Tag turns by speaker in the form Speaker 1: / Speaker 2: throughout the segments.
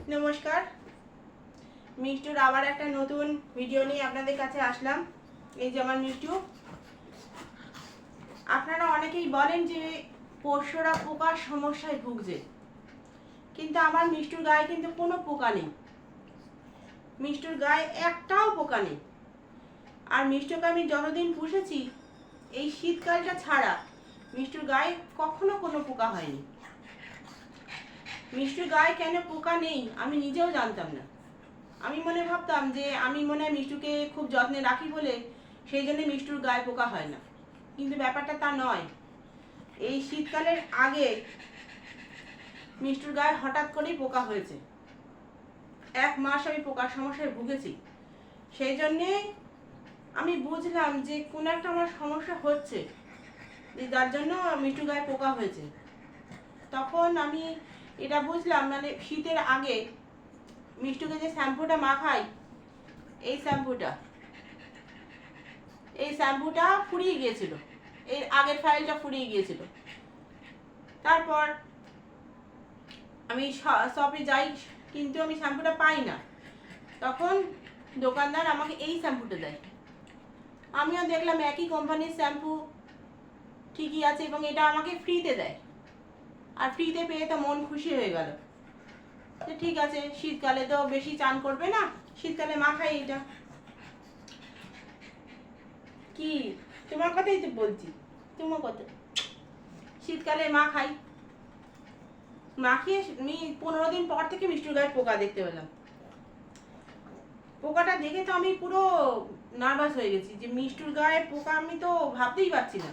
Speaker 1: নমস্কার। মিষ্টুর আবার একটা নতুন ভিডিও নিয়ে আপনাদের কাছে আসলাম। এই যে আমার মিষ্টু। আপনারা অনেকেই বলেন যে পোষ্যরা পোকার সমস্যায় ভুগছে। কিন্তু আমার মিষ্টুর গায়ে কিন্তু কোনো পোকা নেই। মিষ্টুর গায়ে একটাও পোকা নেই। আর মিষ্টুকে আমি যতদিন পুষেছি, এই শীতকালটা ছাড়া মিষ্টুর গায়ে কখনো কোনো পোকা হয়নি। মিষ্টির গায়ে কেন পোকা নেই? আমি নিজেও জানতাম না। আমি মনে ভাবতাম যে আমি মনে হয় মিষ্টুকে খুব যত্নে রাখি বলে সেই জন্য মিষ্টুর গায়ে পোকা হয় না। কিন্তু ব্যাপারটা তা নয়। এই শীতকালের আগে মিষ্টুর গায়ে হঠাৎ করেই পোকা হয়েছে। এক মাস আমি পোকার সমস্যায় ভুগেছি। সেই জন্যে আমি বুঝলাম যে কোনো একটা আমার সমস্যা হচ্ছে। যার জন্য মিষ্টুর গায়ে পোকা হয়েছে। তখন আমি এটা বুঝলাম মানে শীতের আগে মিষ্টুকে যে শ্যাম্পুটা মাখাই, এই শ্যাম্পুটা এই শ্যাম্পুটা ফুরিয়ে গিয়েছিল এর আগের ফাইলটা ফুরিয়ে গিয়েছিল। তারপর আমি শপে যাই, কিন্তু আমি শ্যাম্পুটা পাই না। তখন দোকানদার আমাকে এই শ্যাম্পুটা দেয়। আমিও দেখলাম একই কোম্পানির শ্যাম্পু ঠিকই আছে এবং এটা আমাকে ফ্রিতে দেয়। আর ফ্রিতে পেয়ে তো মন খুশি হয়ে গেল। তো ঠিক আছে, শীতকালে তো বেশি চান করবে না, শীতকালে মাখাই এটা। কি? তোমার কথাই তো বলছি। তোমার কথা। শীতকালে মা খাই। মাখিয়ে আমি পনেরো দিন পর থেকে মিষ্টির গায়ে পোকা দেখতে পেলাম। পোকাটা দেখে তো আমি পুরো নার্ভাস হয়ে গেছি যে মিষ্টুর গায়ে পোকা আমি তো ভাবতেই পারছি না।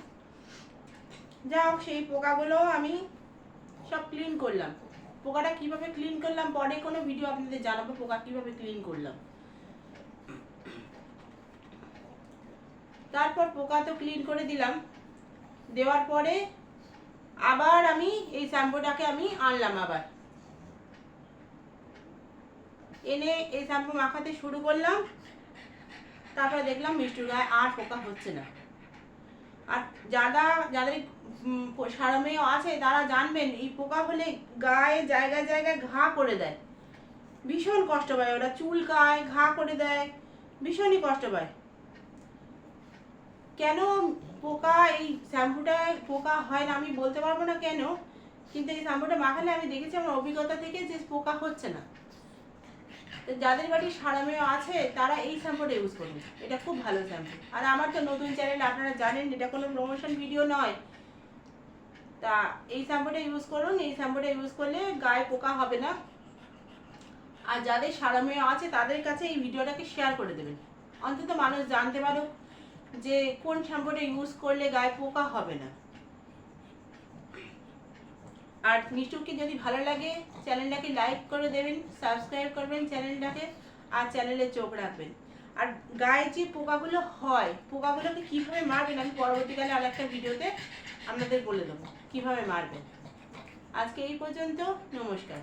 Speaker 1: যা হোক, সেই পোকাগুলো আমি সব ক্লিন করলাম। পোকাটা কীভাবে ক্লিন করলাম, পরে কোনো ভিডিও আপনাদের জানাব, পোকা কীভাবে ক্লিন করলাম। তারপর পোকা তো ক্লিন করে দিলাম। দেওয়ার পরে আবার আমি এই শ্যাম্পুটাকে আমি আনলাম আবার। এনে এই শ্যাম্পু মাখাতে শুরু করলাম। তারপর দেখলাম মিষ্টির গায়ে আর পোকা হচ্ছে না। আর যারা, যাদের সারা আছে, তারা জানবেন, এই পোকা হলে গায়ে জায়গায় জায়গায় ঘা করে দেয়। ভীষণ কষ্ট পায়, ওরা চুলকায় ঘা করে দেয়, ভীষণই কষ্ট পায়। কেন পোকা, এই শ্যাম্পুটায় পোকা হয় না, আমি বলতে পারব না কেন, কিন্তু এই শ্যাম্পুটা মাখালে আমি দেখেছি, আমার অভিজ্ঞতা থেকে যে পোকা হচ্ছে না। তো যাদের বাড়ি সারা মেয়ে আছে, তারা এই শ্যাম্পুটা ইউজ করুন এটা খুব ভালো শ্যাম্পু আর আমার তো নতুন চ্যানেল আপনারা জানেন, এটা কোনো প্রমোশন ভিডিও নয়। তা এই শ্যাম্পুটা ইউজ করুন, এই শ্যাম্পুটা ইউজ করলে গায়ে পোকা হবে না। আর যাদের সারা মেয়ে আছে, তাদের কাছে এই ভিডিওটাকে শেয়ার করে দেবেন। অন্তত মানুষ জানতে পারুক যে কোন শ্যাম্পুটা ইউজ করলে গায়ে পোকা হবে না। আর মিষ্টুকে যদি ভালো লাগে, চ্যানেলটাকে লাইক করে দেবেন সাবস্ক্রাইব করবেন চ্যানেলটাকে, আর চ্যানেলে চোখ রাখবেন। আর গায়ে যে পোকাগুলো হয়, পোকাগুলোকে কীভাবে মারবেন, আমি পরবর্তীকালে আর একটা ভিডিওতে আপনাদের বলে দেবো, কীভাবে মারবেন। আজকে এই পর্যন্ত, নমস্কার।